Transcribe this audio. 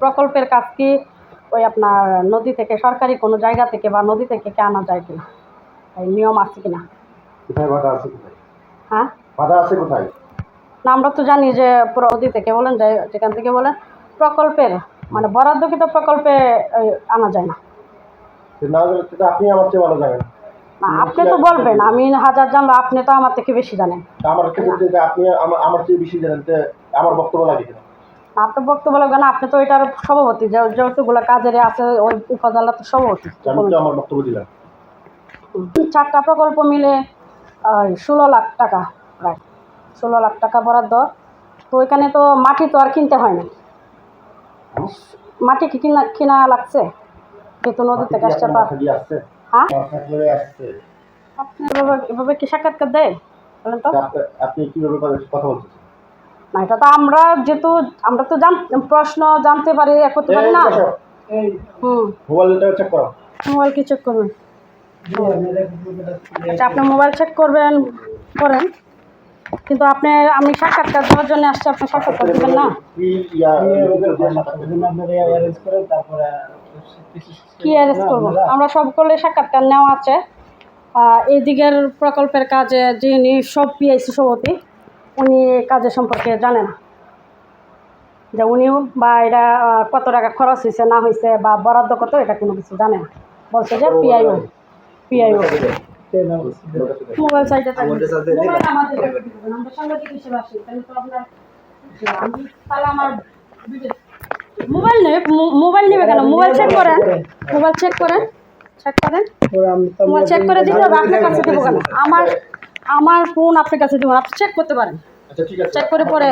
প্রকল্পের কাজ কি? ওই আপনার নদী থেকে সরকারি কোনো জায়গা থেকে বা নদী থেকে কে আনা যায় কিনা? এই নিয়ম আছে কিনা? কোথায় বাধা আছে কোথায়? হ্যাঁ? বাধা আছে কোথায়? না আমরা তো জানি যে পুরো নদী থেকে বলেন যেখান থেকে বলেন প্রকল্পের মানে বরাদ্দকৃত প্রকল্পে আনা যায় না। আপনি আমার চেয়ে ভালো জানেন। না আপনি তো বলবেন আমি হাজার জানলো আপনি তো আমার থেকে বেশি জানেন। আমার আপনি আমার আমার চেয়ে বেশি জানেন আমার বক্তব্য লাগে আপনার বক্তব্য লাগবে না আপনি তো এটার সভাপতি যতগুলো কাজের আছে ওই উপজেলা তো সভাপতি। চারটা প্রকল্প মিলে ষোলো লাখ টাকা প্রায় ষোলো লাখ টাকা বরাদ্দ। তো ওইখানে তো মাটি তো আর কিনতে হয় না। মাটি কি কিনা কিনা লাগছে? কিন্তু নদী থেকে আসছে? পার হ্যাঁ আপনি এভাবে এভাবে কি সাক্ষাৎকার দেয়? বলেন তো। আপনি- কীভাবে কথা- বলতেছেন না এটা তো আমরা যেহেতু আমরা তো জান প্রশ্ন জানতে পারি এ করতে পারি না হুম মোবাইলটা চেক করো মোবাইল কি চেক করবেন আচ্ছা আপনি মোবাইল চেক করবেন করেন কিন্তু আপনি আমি সাক্ষাৎকার দেওয়ার জন্য আসছি আপনি সাক্ষাৎকার দেবেন না কি ইয়া অ্যারেঞ্জ করব আমরা সব করলে সাক্ষাৎকার নেওয়া আছে এই দিকের প্রকল্পের কাজে যিনি সব পিআইসি সভাপতি উনি কাজের সম্পর্কে জানে না। যে উনিও বা এটা কত টাকা খরচ হয়েছে না হয়েছে বা বরাদ্দ কত এটা কোনো কিছু জানে না। বলছে যে পিআইও পিআইও মোবাইল সাইটে মোবাইল মো- মোবাইল নেবে কেন? মোবাইল চেক করেন। মোবাইল চেক করেন। চেক করেন। মোবাইল চেক করে দিতে হবে আপনার কাছে দেবো কেন? আমার আমার ফোন আপনার কাছে দেবো আপনি চেক করতে পারেন। আচ্ছা চেক করে পরে।